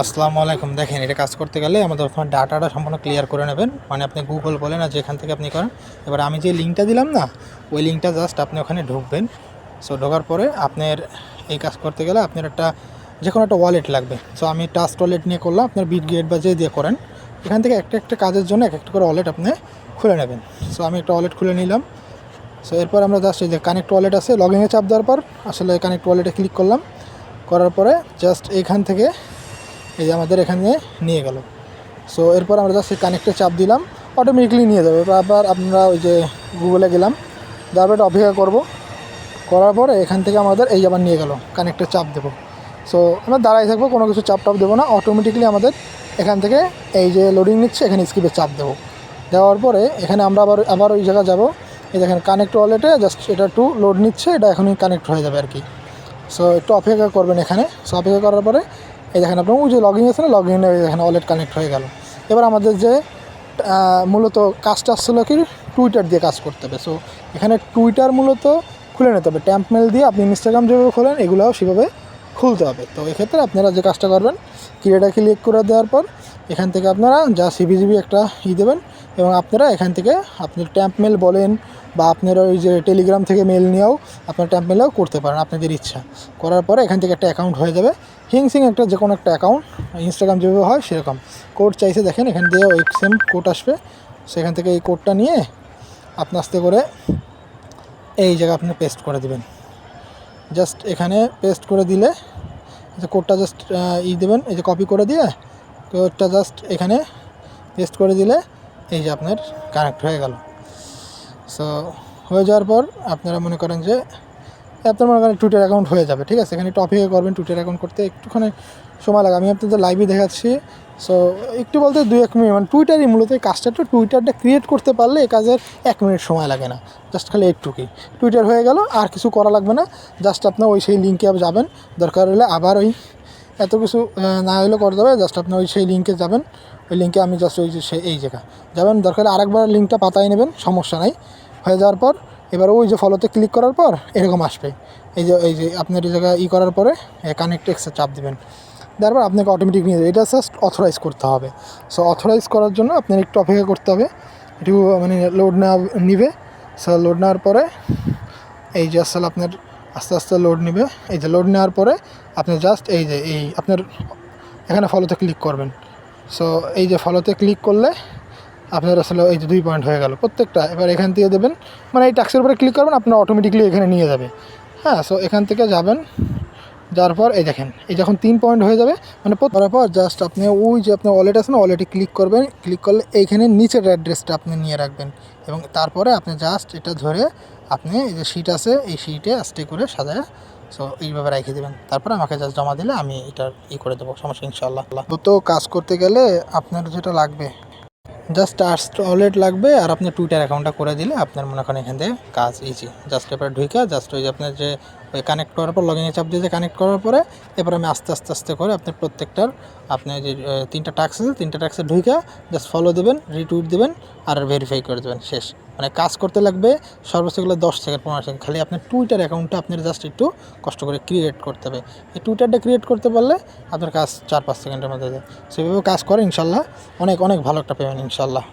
আসসালামু আলাইকুম। দেখেন, এটা কাজ করতে গেলে আমাদের ওখানে ডাটাটা সম্পূর্ণ ক্লিয়ার করে নেবেন। মানে আপনি গুগল বলেন আর যেখান থেকে আপনি করেন। এবার আমি যে লিঙ্কটা দিলাম না, ওই লিঙ্কটা জাস্ট আপনি ওখানে ঢুকবেন। সো ঢোকার পরে আপনার এই কাজ করতে গেলে আপনার একটা যে কোনো একটা ওয়ালেট লাগবে। সো আমি টাস্ট ওয়ালেট নিয়ে করলাম, আপনার বিট গেট বা যে দিয়ে করেন, এখান থেকে একটা একটা কাজের জন্য এক একটা করে ওয়ালেট আপনি খুলে নেবেন। সো আমি একটা ওয়ালেট খুলে নিলাম। সো এরপর আমরা জাস্ট এই যে কানেক্ট ওয়ালেট আছে লগ ইনে চাপ দেওয়ার পর আসলে কানেক্ট ওয়ালেটে ক্লিক করলাম। করার পরে জাস্ট এইখান থেকে এই যে আমাদের এখানে নিয়ে গেল। সো এরপর আমরা জাস্ট কানেক্টে চাপ দিলাম অটোমেটিকলি নিয়ে যাবে। এবার আবার আমরা ওই যে গুগলে গেলাম তারপর এটা অপেক্ষা করব। করার পরে এখান থেকে আমাদের এই আবার নিয়ে গেল কানেক্টে চাপ দেবো। সো আমরা দাঁড়াই থাকব, কোনো কিছু চাপ টাপ দেবো না। অটোমেটিকলি আমাদের এখান থেকে এই যে লোডিং নিচ্ছে, এখানে স্কিপে চাপ দেবো। দেওয়ার পরে এখানে আমরা আবার আবার ওই জায়গায় যাব। এই দেখেন কানেক্ট ওয়ালেটে জাস্ট এটা একটু লোড নিচ্ছে, এটা এখনই কানেক্ট হয়ে যাবে আর কি। সো একটু অপেক্ষা করবেন এখানে। সো অপেক্ষা করার পরে এই দেখেন আপনার, ওই যে লগ ইন আছে না লগ ইনে দেখেন ওয়ালেট কানেক্ট হয়ে গেল। এবার আমাদের যে মূলত কাজটা আসছিল কি টুইটার দিয়ে কাজ করতে হবে। সো এখানে টুইটার মূলত খুলে নিতে হবে। ট্যাম্প মেল দিয়ে আপনি ইনস্টাগ্রাম যেভাবে খোলেন, এগুলোও সেভাবে খুলতে হবে। তো এক্ষেত্রে আপনারা যে কাজটা করবেন ক্রিয়েটা ক্লিক করে দেওয়ার পর এখান থেকে আপনারা যা সিবিজিবি একটা ই দেবেন এবং আপনারা এখান থেকে আপনি ট্যাম্প মেল বলেন বা আপনারা ওই যে টেলিগ্রাম থেকে মেল নিয়েও আপনার ট্যাম্প মেলেও করতে পারেন আপনাদের ইচ্ছা। করার পরে এখান থেকে একটা অ্যাকাউন্ট হয়ে যাবে। হিংসিং একটা যে কোনো একটা অ্যাকাউন্ট ইনস্টাগ্রাম যেভাবে হয় সেরকম। কোড চাইছে দেখেন, এখান দিয়ে ওই সেম কোড আসবে। সেখান থেকে এই কোডটা নিয়ে আপনি আস্তে করে এই জায়গায় আপনি পেস্ট করে দেবেন। জাস্ট এখানে পেস্ট করে দিলে কোডটা জাস্ট ই দেবেন, এই যে কপি করে দিয়ে কোডটা জাস্ট এখানে পেস্ট করে দিলে এই যে আপনার কানেক্ট হয়ে গেল। সো হয়ে যাওয়ার পর আপনারা মনে করেন যে আপনার মনে করেন টুইটার অ্যাকাউন্ট হয়ে যাবে, ঠিক আছে? এখানে অপেক্ষা করবেন টুইটার অ্যাকাউন্ট করতে একটুখানি সময় লাগে। আমি আপনাদের লাইভে দেখাচ্ছি। সো একটু বলতে দুই, এক মিনিট মানে টুইটারই মূলত এই কাজটা। একটু টুইটারটা ক্রিয়েট করতে পারলে এই কাজের এক মিনিট সময় লাগে না। জাস্ট খালি একটুকুই টুইটার হয়ে গেল, আর কিছু করা লাগবে না। জাস্ট আপনার ওই সেই লিঙ্কে যাবেন। দরকার হলে আবার ওই এত কিছু না হলেও করে দেবে জাস্ট আপনি ওই সেই লিঙ্কে যাবেন। ওই লিঙ্কে আমি জাস্ট ওই যে এই জায়গা। যাবেন, দরকার আরেকবার লিঙ্কটা পাতায় নেবেন, সমস্যা নাই। হয়ে যাওয়ার পর, এবার ওই যে ফলোতে ক্লিক করার পর, এরকম আসবে। এই যে এই যে আপনার এই জায়গায় ই করার পরে কানেক্ট এক্সে চাপ দেবেন। তারপর আপনাকে অটোমেটিক নিয়ে এটা জাস্ট অথরাইজ করতে হবে। সো অথরাইজ করার জন্য আপনার একটু অপেক্ষা করতে হবে। একটু মানে লোড নেওয়া, নিবে। সো লোড নেওয়ার পরে, এই যে, আসলে আপনার আস্তে আস্তে লোড নেবে। এই যে লোড নেওয়ার পরে আপনি জাস্ট এই যে এই আপনার এখানে ফলোতে ক্লিক করবেন। সো এই যে ফলোতে ক্লিক করলে আপনার আসলে এই যে দুই পয়েন্ট হয়ে গেল। প্রত্যেকটা এবার এখান থেকে দেবেন। মানে এই ট্যাক্সের উপরে ক্লিক করবেন, আপনার অটোমেটিকলি এখানে নিয়ে যাবে। হ্যাঁ সো এখান থেকে যাবেন। যাওয়ার পর এই দেখেন, এই যখন তিন পয়েন্ট হয়ে যাবে মানে করার পর জাস্ট আপনি ওই যে আপনার ওয়ালেট আছে না ওয়ালেটে ক্লিক করবেন ক্লিক করলে এইখানে নিচের অ্যাড্রেসটা আপনি নিয়ে রাখবেন। এবং তারপরে আপনি জাস্ট এটা ধরে আপনি এই যে শিট আছে, এই শিটে আস্তে করে সাজায় সো এইভাবে রেখে দেবেন। তারপর আমাকে জাস্ট জমা দিলে আমি এটা ই করে দেবো, সমস্যা ইনশাল্লাহ তো কাজ করতে গেলে আপনার যেটা লাগবে জাস্ট টাস্ট ওয়ালেট লাগবে, আর আপনার টুইটার অ্যাকাউন্টটা করে দিলে আপনার মনে করেন এখান থেকে কাজ ইজি জাস্ট এবার ঢুকে জাস্ট ওই যে আপনার যে ওই কানেক্ট করার পর লগ ইনে চাপ দিয়ে কানেক্ট করার পরে এবার আমি আস্তে আস্তে আস্তে করে আপনি প্রত্যেকটার আপনি যে তিনটা টাক্স আছে, তিনটা টাক্সে ঢুকে জাস্ট ফলো দেবেন রিটুইট দেবেন আর ভেরিফাই করে দেবেন, শেষ। মানে কাজ করতে লাগবে সর্বোচ্চ গেলে দশ সেকেন্ড, পনেরো সেকেন্ড। খালি আপনার টুইটার অ্যাকাউন্টটা আপনার জাস্ট একটু কষ্ট করে ক্রিয়েট করতে হবে। এই টুইটারটা ক্রিয়েট করতে পারলে আপনার কাজ চার, পাঁচ সেকেন্ডের মধ্যে যায়। সেভাবে কাজ করে ইনশাল্লাহ। অনেক অনেক ভালো একটা পেমেন্ট ইনশাল্লাহ।